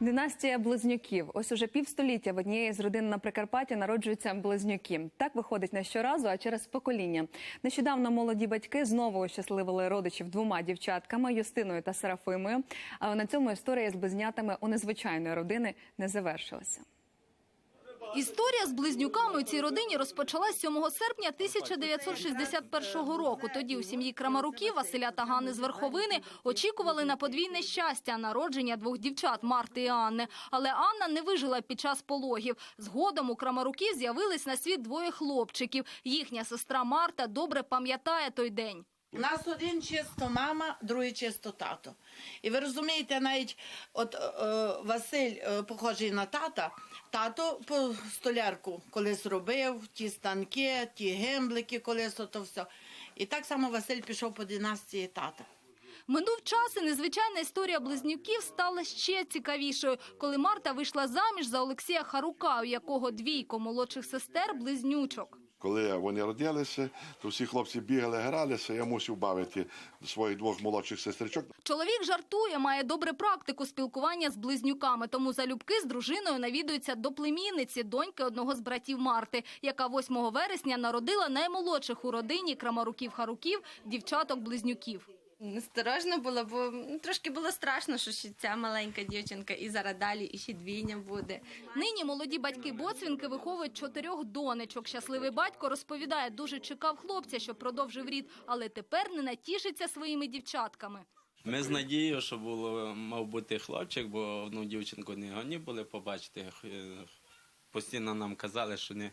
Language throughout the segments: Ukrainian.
Династія близнюків. Ось уже півстоліття в однієї з родин на Прикарпатті народжуються близнюки. Так виходить не щоразу, а через покоління. Нещодавно молоді батьки знову ощасливили родичів двома дівчатками Юстиною та Серафимою. Але на цьому історія з близнятами у незвичайної родини не завершилася. Історія з близнюками у цій родині розпочалась 7 серпня 1961 року. Тоді у сім'ї Крамаруків Василя та Ганни з Верховини очікували на подвійне щастя – народження двох дівчат Марти і Анни. Але Анна не вижила під час пологів. Згодом у Крамаруків з'явились на світ двоє хлопчиків. Їхня сестра Марта добре пам'ятає той день. У нас один чисто мама, другий чисто тато. І ви розумієте, навіть от е, Василь е, похожий на тата, тато по столярку колись робив, ті станки, ті гемблики, колись то все. І так само Василь пішов по династії тата. Минув час і незвичайна історія близнюків стала ще цікавішою, коли Марта вийшла заміж за Олексія Харука, у якого двійко молодших сестер близнючок. Коли вони родилися, то всі хлопці бігали, гралися. Я мусив бавити своїх двох молодших сестричок. Чоловік жартує, має добре практику спілкування з близнюками, тому залюбки з дружиною навідуються до племінниці, доньки одного з братів Марти, яка 8 вересня народила наймолодших у родині Крамаруків-Харуків дівчаток-близнюків. Осторожно було, бо ну, трошки було страшно, що ще ця маленька дівчинка і зараз далі, і ще двійня буде. Нині молоді батьки Боцвінки виховують чотирьох донечок. Щасливий батько розповідає, дуже чекав хлопця, що продовжив рід, але тепер не натішиться своїми дівчатками. Ми з надією, що було, мав бути хлопчик, бо одну дівчинку не гоні були побачити. Е, Постійно нам казали, що не.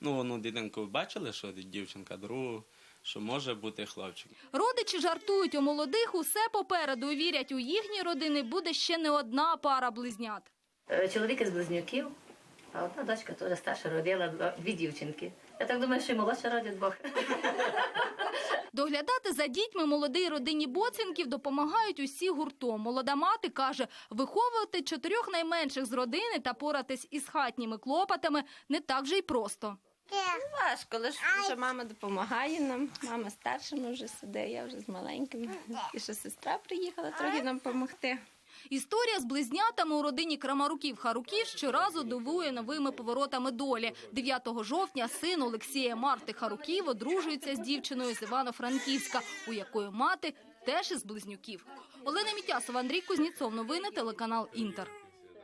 Ну, одну дитинку бачили, що дівчинка, другу, що може бути хлопчик. Родичі жартують у молодих усе попереду і вірять, у їхній родини буде ще не одна пара близнят. Е, Чоловік із близнюків, а одна дочка теж старша родила дві дівчинки. Я так думаю, що й молодша родить Бог. Доглядати за дітьми молодій родині Боцвінків допомагають усі гуртом. Молода мати каже, виховувати чотирьох найменших з родини та поратись із хатніми клопотами не так же й просто. Важко, лише вже мама допомагає нам. Мама старшими вже сидить, я вже з маленьким. І що сестра приїхала трохи нам допомогти. Історія з близнятами у родині Крамаруків-Харуків щоразу дивує новими поворотами долі. 9 жовтня син Олексія Марти Харуків одружується з дівчиною з Івано-Франківська, у якої мати теж із близнюків. Олена Мітясова, Андрій Кузніцов. Новини телеканал Інтер.